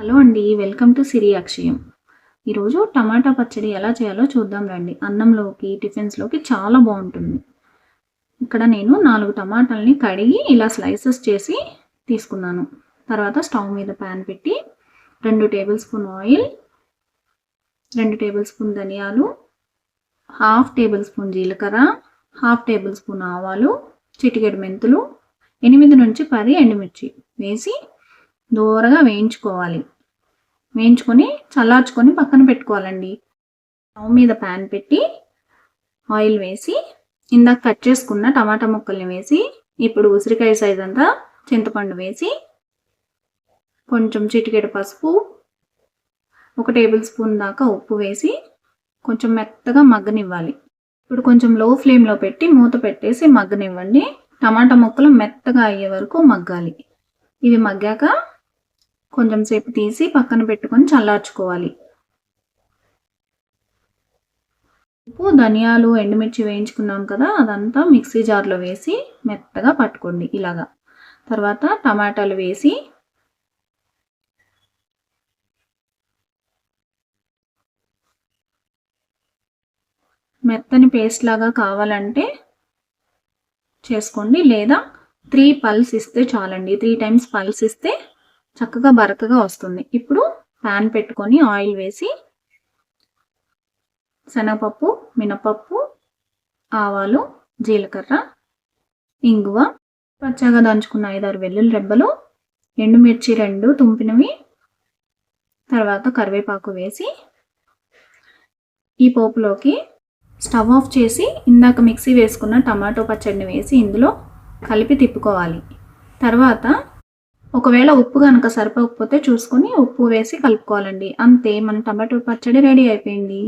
Hello అండి welcome to సిరి అక్షయం. ఈరోజు టమాటా పచ్చడి ఎలా చేయాలో చూద్దాం రండి. అన్నంలోకి టిఫిన్స్లోకి చాలా బాగుంటుంది. ఇక్కడ నేను నాలుగు టమాటాలని కడిగి ఇలా స్లైసెస్ చేసి తీసుకున్నాను. తర్వాత స్టవ్ మీద ప్యాన్ పెట్టి రెండు టేబుల్ స్పూన్ ఆయిల్ రెండు టేబుల్ స్పూన్ ధనియాలు హాఫ్ టేబుల్ స్పూన్ జీలకర్ర హాఫ్ టేబుల్ స్పూన్ ఆవాలు చిటికెడు మెంతులు ఎనిమిది నుంచి పది ఎండుమిర్చి వేసి దూరగా వేయించుకోవాలి. వేయించుకొని చల్లార్చుకొని పక్కన పెట్టుకోవాలండి. స్టవ్ మీద ప్యాన్ పెట్టి ఆయిల్ వేసి ఇందాక కట్ చేసుకున్న టమాటా ముక్కల్ని వేసి ఇప్పుడు ఉసిరికాయ సైజ్ అంతా చింతపండు వేసి కొంచెం చిటికెడు పసుపు ఒక టేబుల్ స్పూన్ దాకా ఉప్పు వేసి కొంచెం మెత్తగా మగ్గనివ్వాలి. ఇప్పుడు కొంచెం లో ఫ్లేమ్లో పెట్టి మూత పెట్టేసి మగ్గనివ్వండి. టమాటా ముక్కలు మెత్తగా అయ్యే వరకు మగ్గాలి. ఇవి మగ్గాక కొంచెం సేపు తీసి పక్కన పెట్టుకొని చల్లార్చుకోవాలి. ఉప్పు ధనియాలు ఎండుమిర్చి వేయించుకున్నాం కదా అదంతా మిక్సీ జార్లో వేసి మెత్తగా పట్టుకోండి ఇలాగా. తర్వాత టమాటాలు వేసి మెత్తని పేస్ట్ లాగా కావాలంటే చేసుకోండి. లేదా త్రీ పల్స్ ఇస్తే చాలండి. త్రీ టైమ్స్ పల్స్ ఇస్తే చక్కగా బరకగా వస్తుంది. ఇప్పుడు ప్యాన్ పెట్టుకొని ఆయిల్ వేసి శనగపప్పు మినపప్పు ఆవాలు జీలకర్ర ఇంగువ పచ్చగా దంచుకున్న ఐదారు వెల్లుల్లి రెబ్బలు ఎండుమిర్చి రెండు తుంపినవి తర్వాత కరివేపాకు వేసి ఈ పోపులోకి స్టవ్ ఆఫ్ చేసి ఇందాక మిక్సీ వేసుకున్న టమాటో పచ్చడిని వేసి ఇందులో కలిపి తిప్పుకోవాలి. తర్వాత ఒకవేళ ఉప్పు కనుక సరిపోకపోతే చూసుకొని ఉప్పు వేసి కలుపుకోవాలండి. అంతే మన టమాటో పచ్చడి రెడీ అయిపోయింది.